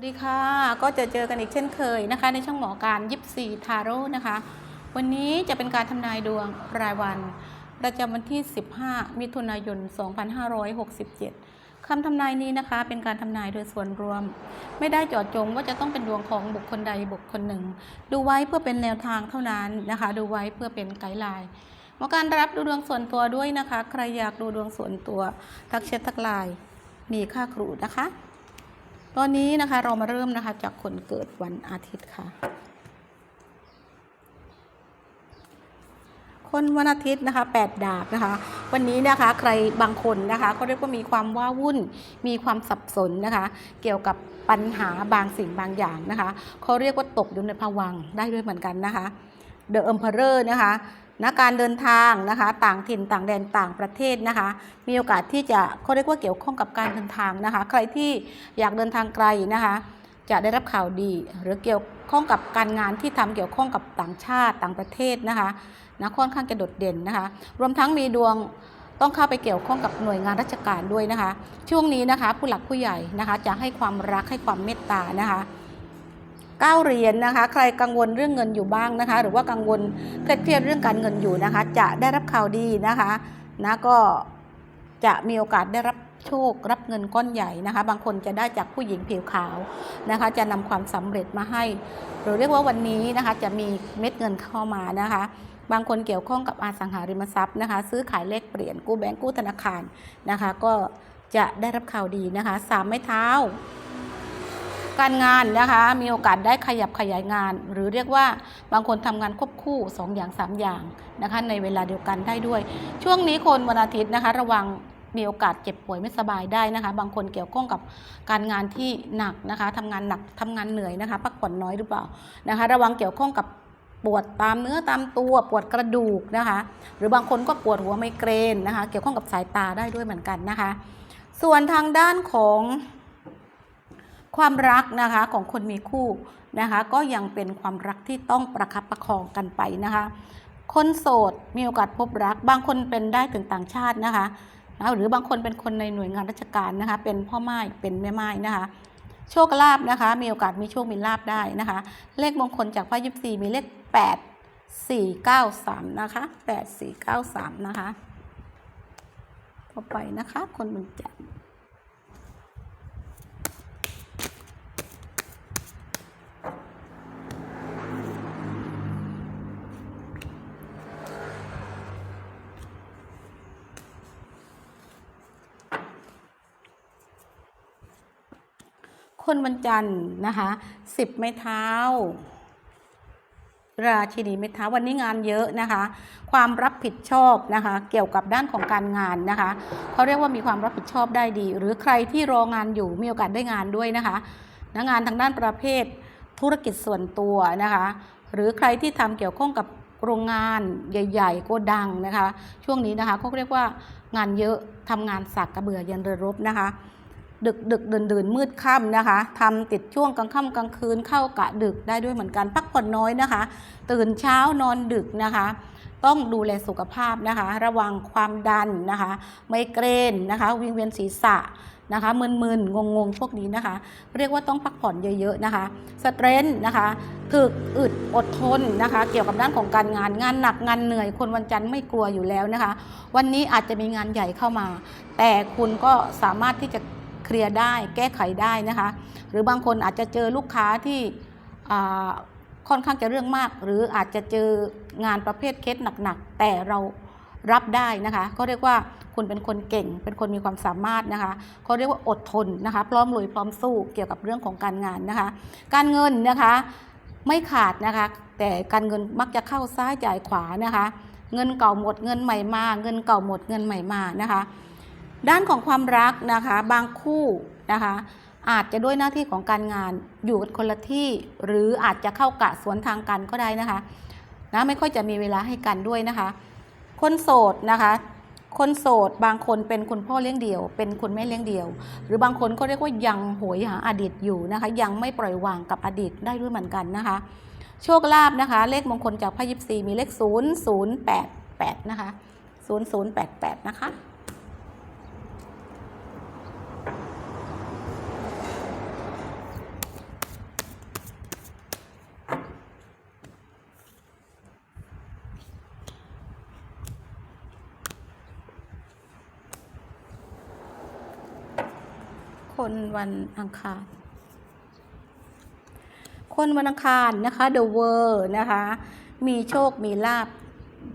วัสดีค่ะ ก็จะเจอกันอีกเช่นเคยนะคะ ในช่องหมอการยิปซีทาโร่นะคะ วันนี้จะเป็นการทำนายดวงรายวัน ประจำวันที่ 15 มิถุนายน 2567คำทำนายนี้นะคะ เป็นการทำนายโดยส่วนรวม ไม่ได้จาะจงว่าจะต้องเป็นดวงของบุคคลใดบุคคลหนึ่ง ดูไว้เพื่อเป็นแนวทางเท่านั้นนะคะ ดูไว้เพื่อเป็นไกด์ไลน์หมอการรับดูดวงส่วนตัวด้วยนะคะ ใครอยากดูดวงส่วนตัว ทักแชททักไลน์มีค่าครูนะคะ ตอนนี้นะคะเรามาเริ่มนะคะจากคนเกิดวันอาทิตย์ค่ะ คนวันอาทิตย์นะคะแปดดาบนะคะ วันนี้นะคะใครบางคนนะคะเขาเรียกว่ามีความว้าวุ่น มีความสับสนนะคะ เกี่ยวกับปัญหาบางสิ่งบางอย่างนะคะเขาเรียกว่าตกอยู่ในภวังได้ด้วยเหมือนกันนะคะ The Emperor นะคะ นะการเดินทางนะคะต่างถิ่นต่างแดนต่างประเทศนะคะ มีโอกาสที่จะเขาเรียกว่าเกี่ยวข้องกับการเดินทางนะคะ ใครที่อยากเดินทางไกลนะคะ จะได้รับข่าวดี หรือเกี่ยวข้องกับการงานที่ทำเกี่ยวข้องกับต่างชาติต่างประเทศนะคะนะค่อนข้างจะโดดเด่นนะคะ รวมทั้งมีดวงต้องเข้าไปเกี่ยวข้องกับหน่วยงานราชการด้วยนะคะ ช่วงนี้นะคะผู้หลักผู้ใหญ่นะคะจะให้ความรักให้ความเมตตานะคะ เก้าเหรียญนะคะ ใครกังวลเรื่องเงินอยู่บ้างนะคะ หรือว่ากังวลเครียดเรื่องการเงินอยู่นะคะ จะได้รับข่าวดีนะคะนะก็จะมีโอกาสได้รับโชครับเงินก้อนใหญ่นะคะ บางคนจะได้จากผู้หญิงผิวขาวนะคะ จะนำความสำเร็จมาให้หรือเรียกว่าวันนี้นะคะจะมีเม็ดเงินเข้ามานะคะ บางคนเกี่ยวข้องกับอสังหาริมทรัพย์นะคะ ซื้อขายเลขเปลี่ยนกู้แบงก์กู้ธนาคารนะคะ ก็จะได้รับข่าวดีนะคะสามไม้เท้า การงานนะคะ มีโอกาสได้ขยับขยายงาน หรือเรียกว่าบางคนทำงานควบคู่ 2 อย่าง 3 อย่างนะคะในเวลาเดียวกันได้ด้วย ช่วงนี้คนวันอาทิตย์นะคะ ระวังมีโอกาสเจ็บป่วยไม่สบายได้นะคะ บางคนเกี่ยวข้องกับการงานที่หนักนะคะทำงานหนักทำงานเหนื่อยนะคะ พักผ่อนน้อยหรือเปล่านะคะ ระวังเกี่ยวข้องกับปวดตามเนื้อตามตัวปวดกระดูกนะคะ หรือบางคนก็ปวดหัวไมเกรนนะคะ เกี่ยวข้องกับสายตาได้ด้วยเหมือนกันนะคะ ส่วนทางด้านของ ความรักนะคะของคนมีคู่นะคะ ก็ยังเป็นความรักที่ต้องประคับประคองกันไปนะคะ คนโสดมีโอกาสพบรัก บางคนเป็นได้ถึงต่างชาตินะคะนะหรือบางคนเป็นคนในหน่วยงานราชการนะคะ เป็นพ่อไม้เป็นแม่ไม้นะคะ โชคลาภนะคะ มีโอกาสมีโชคมีลาภได้นะคะ เลขมงคลจากพระยิปซีมีเลข8 4 9 3นะคะ8 4 9 3นะคะ ต่อไปนะคะ คนบุญจัน คนวันจันทร์นะคะสิบไม้เท้า ราชินีไม้เท้าวันนี้งานเยอะนะคะ ความรับผิดชอบนะคะ เกี่ยวกับด้านของการงานนะคะเขาเรียกว่ามีความรับผิดชอบได้ดี หรือใครที่รองานอยู่มีโอกาสได้งานด้วยนะคะนะงานทางด้านประเภทธุรกิจส่วนตัวนะคะ หรือใครที่ทำเกี่ยวข้องกับโรงงานใหญ่ ๆ โกดังนะคะ ช่วงนี้นะคะเขาเรียกว่างานเยอะทำงานสักกระเบือยันเรือรบนะคะ ดึกดึกเดินเดินมืดค่ำนะคะทำติดช่วงกลางค่ำกลางคืนเข้ากะดึกได้ด้วยเหมือนกันพักผ่อนน้อยนะคะ ตื่นเช้านอนดึกนะคะ ต้องดูแลสุขภาพนะคะ ระวังความดันนะคะ ไมเกรนนะคะวิงเวียนศีรษะนะคะมึนๆงงๆ พวกนี้นะคะ เรียกว่าต้องพักผ่อนเยอะๆนะคะสเตรนท์นะคะถึกอึดอดทนนะคะ เกี่ยวกับด้านของการงานงานหนักงานเหนื่อยคนวันจันทร์ไม่กลัวอยู่แล้วนะคะ วันนี้อาจจะมีงานใหญ่เข้ามา แต่คุณก็สามารถที่จะ เคลียร์ได้แก้ไขได้นะคะ หรือบางคนอาจจะเจอลูกค้าที่ค่อนข้างจะเรื่องมาก หรืออาจจะเจองานประเภทเคสหนักๆ แต่เรารับได้นะคะก็เรียกว่าคุณเป็นคนเก่ง เป็นคนมีความสามารถนะคะเขาเรียกว่าอดทนนะคะพร้อมลุยพร้อมสู้เกี่ยวกับเรื่องของการงานนะคะ การเงินนะคะไม่ขาดนะคะ แต่การเงินมักจะเข้าซ้ายจ่ายขวานะคะ เงินเก่าหมดเงินใหม่มา เงินเก่าหมดเงินใหม่มานะคะ ด้านของความรักนะคะบางคู่นะคะอาจจะด้วยหน้าที่ของการงานอยู่กันคนละที่หรืออาจจะเข้ากะสวนทางกันก็ได้นะคะนะไม่ค่อยจะมีเวลาให้กันด้วยนะคะ คนโสดนะคะ คนโสดบางคนเป็นคุณพ่อเลี้ยงเดี่ยว เป็นคุณแม่เลี้ยงเดี่ยว หรือบางคนก็เรียกว่ายังโหยหาอดีตอยู่นะคะ ยังไม่ปล่อยวางกับอดีตได้ด้วยเหมือนกันนะคะ โชคลาภนะคะ เลขมงคลจากพระยิปซีมีเลข 0088 นะคะ 0088 นะคะ ค คนวันอังคาร คนวันอังคารนะคะ The World นะคะ มีโชคมีลาบ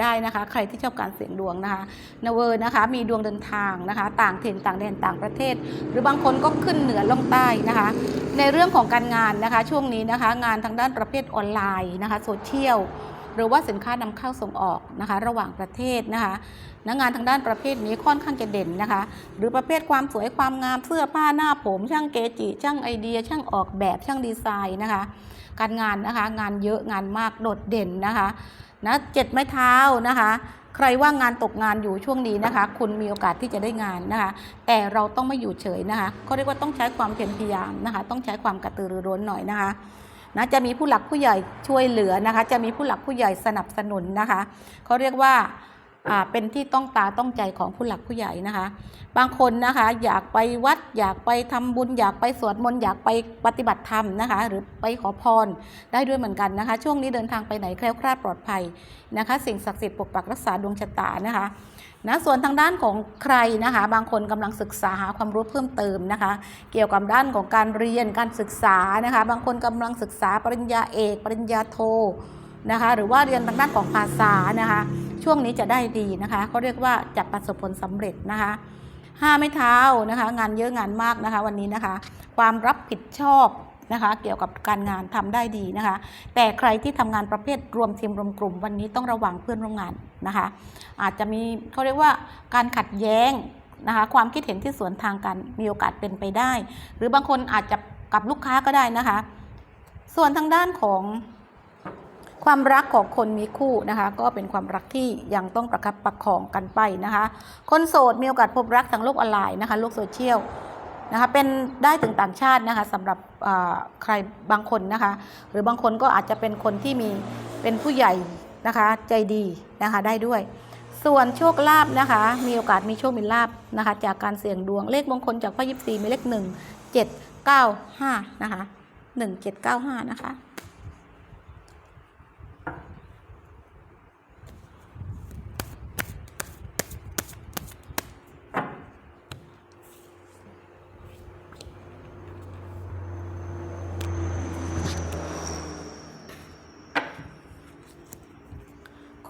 ได้นะคะ ใครที่ชอบการเสี่ยงดวงนะคะนเวอร์นะคะ มีดวงเดินทางนะคะ ต่างถิ่นต่างแดนต่างประเทศ หรือบางคนก็ขึ้นเหนือล่องใต้นะคะ ในเรื่องของการงานนะคะ ช่วงนี้นะคะ งานทางด้านประเภทออนไลน์นะคะโซเชียล หรือว่าสินค้านำเข้าส่งออกนะคะ ระหว่างประเทศนะคะนะงานทางด้านประเภทนี้ค่อนข้างจะเด่นนะคะ หรือประเภทความสวยความงามเสื้อผ้าหน้าผมช่างเกจิ ช่างไอเดีย ช่างออกแบบช่างดีไซน์นะคะ การงานนะคะงานเยอะงานมากโดดเด่นนะคะนะเจ็ดไม้เท้านะคะใครว่างงานตกงานอยู่ช่วงนี้นะคะ คุณมีโอกาสที่จะได้งานนะคะ แต่เราต้องไม่อยู่เฉยนะคะเขาเรียกว่าต้องใช้ความเพียรพยายามนะคะ ต้องใช้ความกระตือรือร้นหน่อยนะคะ นะจะมีผู้หลักผู้ใหญ่ช่วยเหลือนะคะ จะมีผู้หลักผู้ใหญ่สนับสนุนนะคะเขาเรียกว่าอ่า เป็นที่ต้องตาต้องใจของผู้หลักผู้ใหญ่นะคะ บางคนนะคะอยากไปวัดอยากไปทำบุญ อยากไปสวดมนต์อยากไปปฏิบัติธรรมนะคะ หรือไปขอพรได้ด้วยเหมือนกันนะคะ ช่วงนี้เดินทางไปไหนแคล้วคลาดปลอดภัยนะคะ สิ่งศักดิ์สิทธิ์ปกปักรักษาดวงชะตานะคะนะส่วนทางด้านของใครนะคะ บางคนกำลังศึกษาหาความรู้เพิ่มเติมนะคะ เกี่ยวกับด้านของการเรียนการศึกษานะคะ บางคนกำลังศึกษาปริญญาเอก ปริญญาโทนะคะ หรือว่าเรียนทางด้านของภาษานะคะ ช่วงนี้จะได้ดีนะคะเขาเรียกว่าจะประสบผลสำเร็จนะคะห้าไม่เท้านะคะ งานเยอะงานมากนะคะ วันนี้นะคะ ความรับผิดชอบนะคะ เกี่ยวกับการงานทำได้ดีนะคะ แต่ใครที่ทำงานประเภทรวมทีมรวมกลุ่ม วันนี้ต้องระวังเพื่อนร่วมงานนะคะ อาจจะมีเขาเรียกว่าการขัดแย้งนะคะความคิดเห็นที่สวนทางกันมีโอกาสเป็นไปได้ หรือบางคนอาจจะกับลูกค้าก็ได้นะคะ ส่วนทางด้านของ ความรักของคนมีคู่นะคะ ก็เป็นความรักที่ยังต้องประคับประคองกันไปนะคะ คนโสดมีโอกาสพบรักทางโลกออนไลน์นะคะโลกโซเชียลนะคะเป็นได้ถึงต่างชาตินะคะสำหรับใครบางคนนะคะ หรือบางคนก็อาจจะเป็นคนที่มีเป็นผู้ใหญ่นะคะใจดีนะคะได้ด้วย ส่วนโชคลาภนะคะ มีโอกาสมีโชคมีลาภนะคะ จากการเสี่ยงดวงเลขมงคลจากพ่อยิปซีมีเลขหนึ่งเจ็ดเก้าห้านะคะหนึ่งเจ็ดเก้าห้านะคะ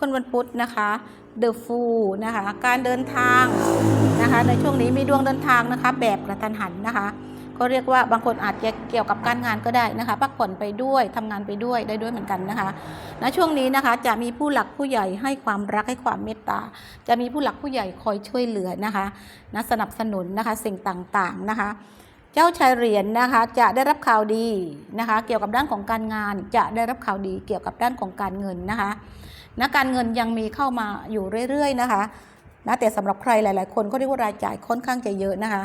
คนวันพุธนะคะ The Fool นะคะการเดินทางนะคะในช่วงนี้มีดวงเดินทางนะคะแบบกระทันหันนะคะก็เรียกว่าบางคนอาจจะเกี่ยวกับการงานก็ได้นะคะพักผ่อนไปด้วยทำงานไปด้วยได้ด้วยเหมือนกันนะคะณช่วงนี้นะคะจะมีผู้หลักผู้ใหญ่ให้ความรักให้ความเมตตา จะมีผู้หลักผู้ใหญ่คอยช่วยเหลือนะคะนะสนับสนุนนะคะสิ่งต่างๆนะคะเจ้าชายเหรียญนะคะจะได้รับข่าวดีนะคะ เกี่ยวกับด้านของการงาน จะได้รับข่าวดีเกี่ยวกับด้านของการเงินนะคะ นะการเงินยังมีเข้ามาอยู่เรื่อยๆนะคะนะแต่สำหรับใครหลาย ๆ คนก็เรียกว่ารายจ่ายค่อนข้างจะเยอะนะคะ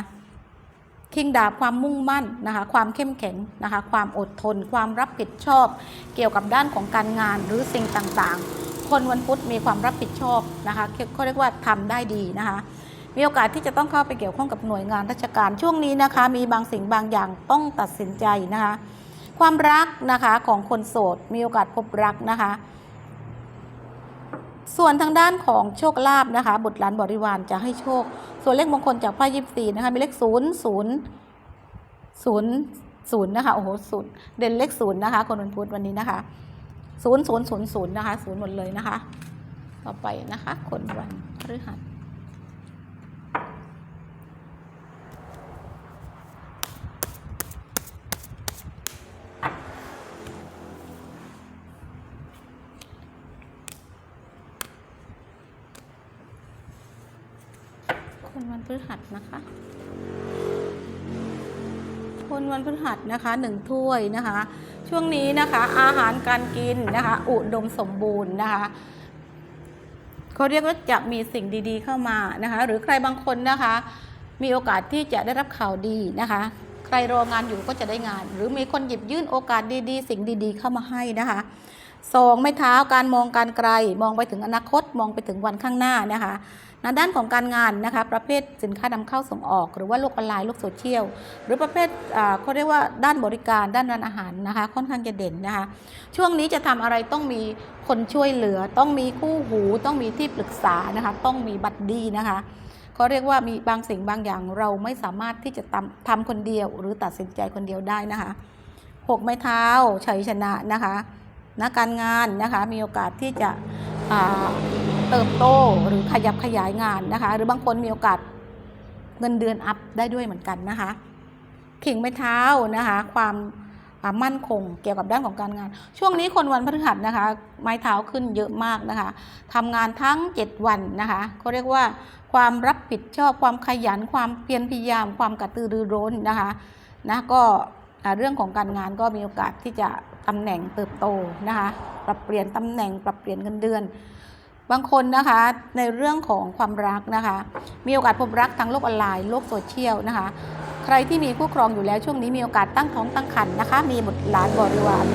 คิงดาบความมุ่งมั่นนะคะความเข้มแข็งนะคะความอดทน ความรับผิดชอบ เกี่ยวกับด้านของการงานหรือสิ่งต่างๆ คนวันพุธมีความรับผิดชอบนะคะเขาเรียกว่าทำได้ดีนะคะมีโอกาสที่จะต้องเข้าไปเกี่ยวข้องกับหน่วยงานราชการช่วงนี้นะคะ มีบางสิ่งบางอย่างต้องตัดสินใจนะคะ ความรักนะคะของคนโสดมีโอกาสพบรักนะคะ ส่วนทางด้านของโชคลาภนะคะ บุตรหลานบริวารจะให้โชค ส่วนเลขมงคลจากไพ่ยิบสีนะคะมีเลขศูนย์ศูนย์ศูนย์ศูนย์นะคะโอ้โหศูนย์เด่นเลขศูนย์นะคะ คนวันพุธวันนี้นะคะศูนย์ศูนย์ศูนย์ศูนย์นะคะศูนย์หมดเลยนะคะ ต่อไปนะคะ คนวันพฤหัส ค นวันพฤหัสนะคะคนวันพฤหัสนะคะหนึ่งถ้วยนะคะ ช่วงนี้นะคะอาหารการกินนะคะ อุดมสมบูรณ์นะคะเขาเรียกว่าจะมีสิ่งดีๆเข้ามานะคะ หรือใครบางคนนะคะ มีโอกาสที่จะได้รับข่าวดีนะคะ ใครรองานอยู่ก็จะได้งาน หรือมีคนหยิบยื่นโอกาสดีๆ สิ่งดีๆเข้ามาให้นะคะสองไม่เท้าการมองการไกล มองไปถึงอนาคตมองไปถึงวันข้างหน้านะคะ ในด้านของการงานนะคะ ประเภทสินค้านำเข้าส่งออก หรือว่าโลกออนไลน์โลกโซเชียลหรือประเภทอ่าเขาเรียกว่าด้านบริการด้านร้านอาหารนะคะ ค่อนข้างจะเด่นนะคะ ช่วงนี้จะทำอะไรต้องมีคนช่วยเหลือ ต้องมีคู่หู ต้องมีที่ปรึกษานะคะ ต้องมีบัดดี้นะคะเขาเรียกว่ามีบางสิ่งบางอย่างเราไม่สามารถที่จะทำทำคนเดียว หรือตัดสินใจคนเดียวได้นะคะหกไม้เท้าชัยชนะนะคะนะการงานนะคะมีโอกาสที่จะ เติบโตหรือขยับขยายงานนะคะ หรือบางคนมีโอกาสเงินเดือนอัพได้ด้วยเหมือนกันนะคะ ขิงไม้เท้านะคะ ความอ่ามั่นคงเกี่ยวกับด้านของการงาน ช่วงนี้คนวันพฤหัสนะคะ ไม้เท้าขึ้นเยอะมากนะคะทำงานทั้ง 7 วันนะคะเขาเรียกว่าความรับผิดชอบความขยัน ความเพียรพยายาม ความกระตือรือร้นนะคะนะก็เรื่องของการงานก็มีโอกาสที่จะตำแหน่งเติบโตนะคะ ปรับเปลี่ยนตำแหน่งปรับเปลี่ยนเงินเดือน บางคนนะคะในเรื่องของความรักนะคะ มีโอกาสพบรักทางโลกออนไลน์โลกโซเชียลนะคะ ใครที่มีคู่ครองอยู่แล้วช่วงนี้มีโอกาสตั้งท้องตั้งครรภ์นะคะ มีบุตรหลานบริวาร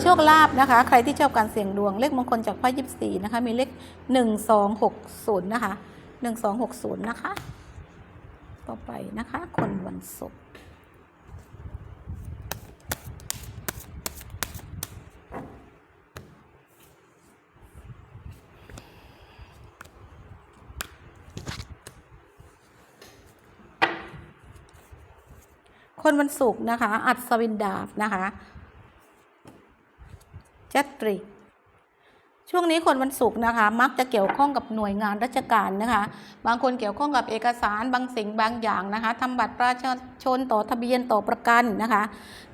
โชคลาภนะคะ ใครที่ชอบการเสี่ยงดวงเลขมงคลจากไพ่ยิบสี่นะคะ มีเลขหนึ่งสองหกศูนย์นะคะหนึ่งสองหกศูนย์นะคะ ต่อไปนะคะ คนวันศุกร์ คนวันศุกร์นะคะ อัศวินดาบนะคะจัตริกช่วงนี้คนวันศุกร์นะคะ มักจะเกี่ยวข้องกับหน่วยงานราชการนะคะ บางคนเกี่ยวข้องกับเอกสารบางสิ่งบางอย่างนะคะทำบัตรประชาชนต่อทะเบียนต่อประกันนะคะ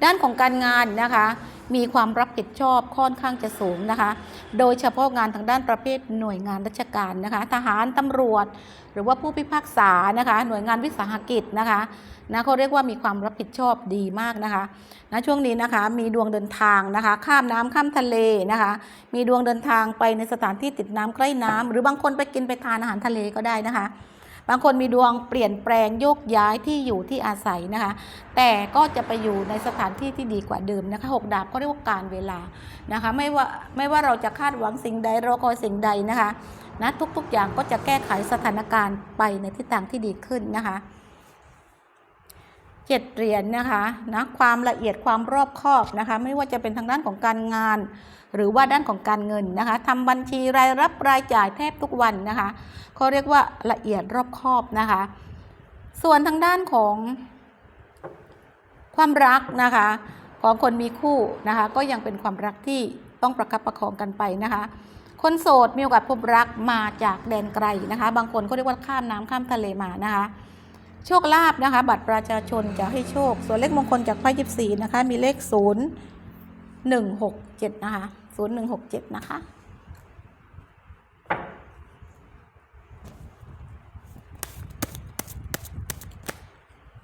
ด้านของการงานนะคะ มีความรับผิดชอบค่อนข้างจะสูงนะคะ โดยเฉพาะงานทางด้านประเภทหน่วยงานราชการนะคะ ทหารตำรวจ หรือว่าผู้พิพากษานะคะหน่วยงานวิสาหกิจนะคะนะเขาเรียกว่ามีความรับผิดชอบดีมากนะคะนะช่วงนี้นะคะมีดวงเดินทางนะคะ ข้ามน้ำข้ามทะเลนะคะ มีดวงเดินทางไปในสถานที่ติดน้ำใกล้น้ำหรือบางคนไปกินไปทานอาหารทะเลก็ได้นะคะบางคนมีดวงเปลี่ยนแปลงโยกย้ายที่อยู่ที่อาศัยนะคะ แต่ก็จะไปอยู่ในสถานที่ที่ดีกว่าเดิมนะคะหกดาบก็เรียกว่าการเวลานะคะ ไม่ว่าไม่ว่าเราจะคาดหวังสิ่งใดรอคอยสิ่งใดนะคะ นะทุกๆอย่างก็จะแก้ไขสถานการณ์ไปในทิศทางที่ดีขึ้นนะคะเจ็ดเหรียญนะคะนะความละเอียดความรอบคอบนะคะไม่ว่าจะเป็นทางด้านของการงาน หรือว่าด้านของการเงินนะคะทำบัญชีรายรับรายจ่ายแทบทุกวันนะคะเขาเรียกว่าละเอียดรอบคอบนะคะส่วนทางด้านของความรักนะคะของคนมีคู่นะคะก็ยังเป็นความรักที่ต้องประคับประคองกันไปนะคะ คนโสดมีโอกาสพบรักมาจากแดนไกลนะคะ บางคนก็เรียกว่าข้ามน้ำข้ามทะเลมานะคะ โชคลาภนะคะ บัตรประชาชนจะให้โชค ส่วนเลขมงคลจากไพ่ยิบสีนะคะ มีเลขศูนย์หนึ่งหกเจ็ดนะคะศูนย์หนึ่งหกเจ็ดนะคะ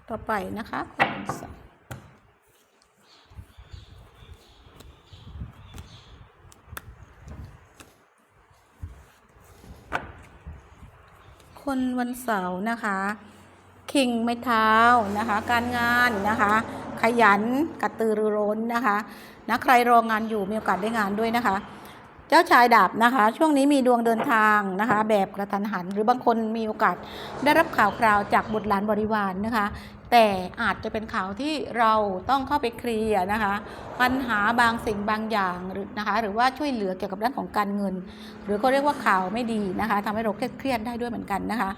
ต่อไปนะคะคนสาร์ คนวันเสาร์นะคะคิงไม้เท้านะคะ การงานนะคะ ขยันกระตือรือร้นนะคะนะใครรองานอยู่มีโอกาสได้งานด้วยนะคะ เจ้าชายดาบนะคะ ช่วงนี้มีดวงเดินทางนะคะ แบบกระทันหัน หรือบางคนมีโอกาสได้รับข่าวคราวจากบุตรหลานบริวารนนะคะ แต่อาจจะเป็นข่าวที่เราต้องเข้าไปเคลียร์นะคะ ปัญหาบางสิ่งบางอย่างหรือนะคะ หรือว่าช่วยเหลือเกี่ยวกับด้านของการเงิน หรือเขาเรียกว่าข่าวไม่ดีนะคะทำให้เราเครียดได้ด้วยเหมือนกันนะคะ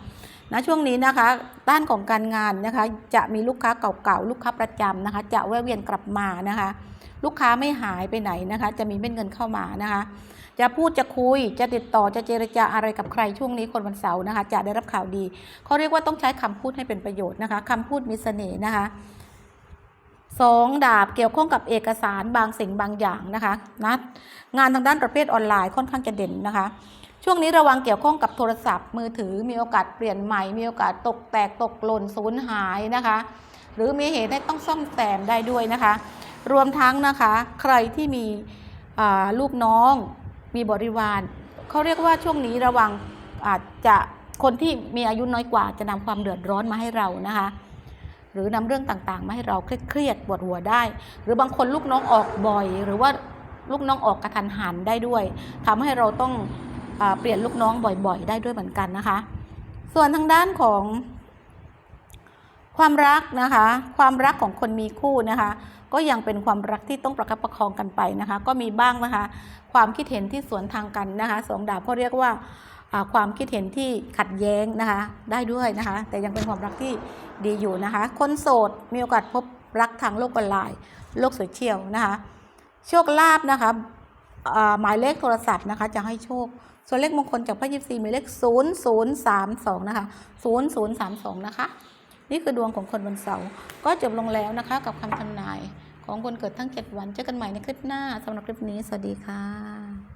นะช่วงนี้นะคะด้านของการงานนะคะจะมีลูกค้าเก่าๆลูกค้าประจำนะคะ จะแวะเวียนกลับมานะคะ ลูกค้าไม่หายไปไหนนะคะ จะมีเม็ดเงินเข้ามานะคะ จะพูดจะคุยจะติดต่อจะเจรจาอะไรกับใครช่วงนี้คนวันเสาร์นะคะ จะได้รับข่าวดีเขาเรียกว่าต้องใช้คำพูดให้เป็นประโยชน์นะคะคำพูดมีเสน่ห์นะคะสองดาบเกี่ยวข้องกับเอกสารบางสิ่งบางอย่างนะคะนะงานทางด้านประเภทออนไลน์ค่อนข้างจะเด่นนะคะ ช่วงนี้ระวังเกี่ยวข้องกับโทรศัพท์มือถือมีโอกาสเปลี่ยนใหม่ มีโอกาสตกแตกตกหล่นสูญหายนะคะ หรือมีเหตุให้ต้องซ่อมแซมได้ด้วยนะคะ รวมทั้งนะคะ ใครที่มีลูกน้อง มีบริวารเขาเรียกว่าช่วงนี้ระวังอาจจะคนที่มีอายุน้อยกว่าจะนำความเดือดร้อนมาให้เรานะคะหรือนำเรื่องต่างๆ มาให้เราเครียดปวดหัวได้ หรือบางคนลูกน้องออกบ่อย หรือว่าลูกน้องออกกระทันหันได้ด้วยทำให้เราต้องอเปลี่ยนลูกน้องบ่อยๆ ได้ด้วยเหมือนกันนะคะ ส่วนทางด้านของความรักนะคะ ความรักของคนมีคู่นะคะ ก็ยังเป็นความรักที่ต้องประคับประคองกันไปนะคะ ก็มีบ้างนะคะ ความคิดเห็นที่สวนทางกันนะคะสองดาบเขาเรียกว่าความคิดเห็นที่ขัดแย้งนะคะ ได้ด้วยนะคะ แต่ยังเป็นความรักที่ดีอยู่นะคะ คนโสดมีโอกาสพบรักทางโลกออนไลน์โลกโซเชียลนะคะโชคลาภนะคะหมายเลขโทรศัพท์นะคะ จะให้โชค ส่วนเลขมงคลจากพระยิปซีมายเลข 0032 นะคะ 0032 นะคะ นี่คือดวงของคนวันเสาร์ก็จบลงแล้วนะคะกับคำทำนาย ของคนเกิดทั้ง 7 วัน เจอกันใหม่ในคลิปหน้าสำหรับคลิปนี้ สวัสดีค่ะ